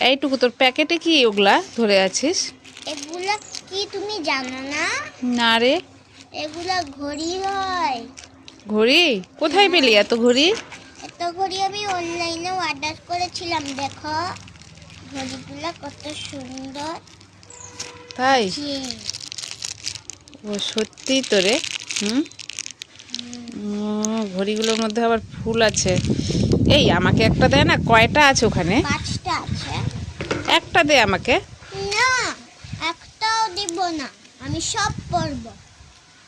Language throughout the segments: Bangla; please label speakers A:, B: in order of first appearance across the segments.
A: এইটুকু তোর প্যাকেটে কি ওগুলা ধরে আছিস?
B: এগুলা কি তুমি জানো না?
A: না রে।
B: এগুলা ঘড়ি হয়।
A: ঘড়ি? কোথায় পেলি এত ঘড়ি?
B: এত ঘড়ি আমি অনলাইনে অর্ডার করেছিলাম দেখো। ঘড়িগুলা কত সুন্দর।
A: তাই? ও সত্যি তো রে। হুম? ঘড়িগুলোর মধ্যে আবার ফুল আছে। এই আমাকে একটা দেয় না? কয়টা আছে ওখানে?
B: পাঁচটা।
A: একটা দে আমাকে।
B: না একটাও দিব না। আমি সব পরবো।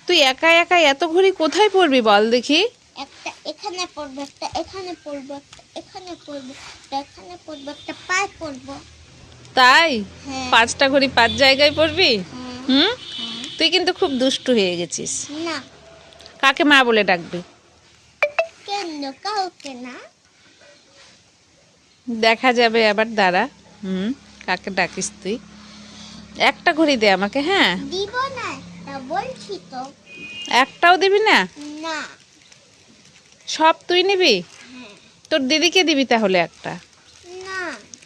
A: তুই একা একা এত ঘড়ি কোথায় পড়বি বল দেখি।
B: একটা এখানে পরবো একটা এখানে পরবো একটা এখানে পরবো একটা এখানে পরবো একটা পায়ে পরবো।
A: তাই?
B: হ্যাঁ।
A: পাঁচটা ঘড়ি পাঁচ জায়গায় পড়বি
B: হুম,
A: হুম?
B: হ্যাঁ।
A: তুই কিন্তু খুব দুষ্টু হয়ে গেছিস।
B: না।
A: কাকে মা বলে ডাকবি?
B: কেন? কাউকে না।
A: দেখা যাবে আবার দাঁড়া। হুম? কাকে ডাকিস তুই? একটা ঘড়ি দে আমাকে হ্যাঁ?
B: দিব না বলছি তো।
A: একটাও দিবি না?
B: না।
A: সব তুই নিবি?
B: হ্যাঁ।
A: তোর দিদিকে দিবি তাহলে একটা?
B: না।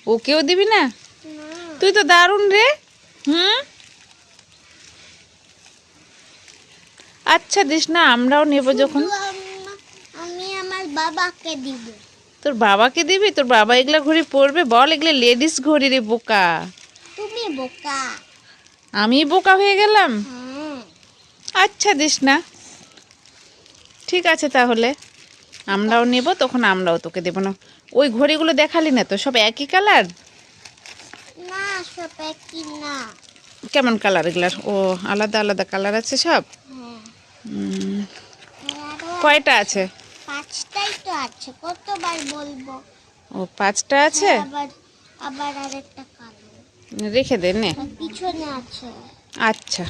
A: ওকেও দিবি না?
B: না।
A: তুই তো দারুণ রে। হুম? আচ্ছা দিস না আমরাও নেব যখন।
B: আমি আমার বাবাকে দিব।
A: তোর বাবাকে দিবি? তোর বাবা এগুলা ঘড়ি পরবে? বল এগুলো লেডিস ঘড়ি রে বোকা।
B: তুমি বোকা।
A: আমি বোকা হয়ে গেলাম?
B: হ্যাঁ
A: আচ্ছা দিস না। ঠিক আছে তাহলে। আমরাও নেব তখন আমরাও তোকে দেবো না। ওই ঘড়িগুলো দেখালি না তো সব একই কালার?
B: না সব একই না।
A: কেমন কালার এগুলার? ও আলাদা আলাদা কালার আছে সব?
B: হ্যাঁ। আরও
A: কয়টা আছে?
B: পাঁচটাই তো আছে কতবার বলব।
A: ও পাঁচটা আছে?
B: আবার আবার আরেকটা কালো।
A: রেখে দে নে।
B: পিছনে আছে।
A: আচ্ছা।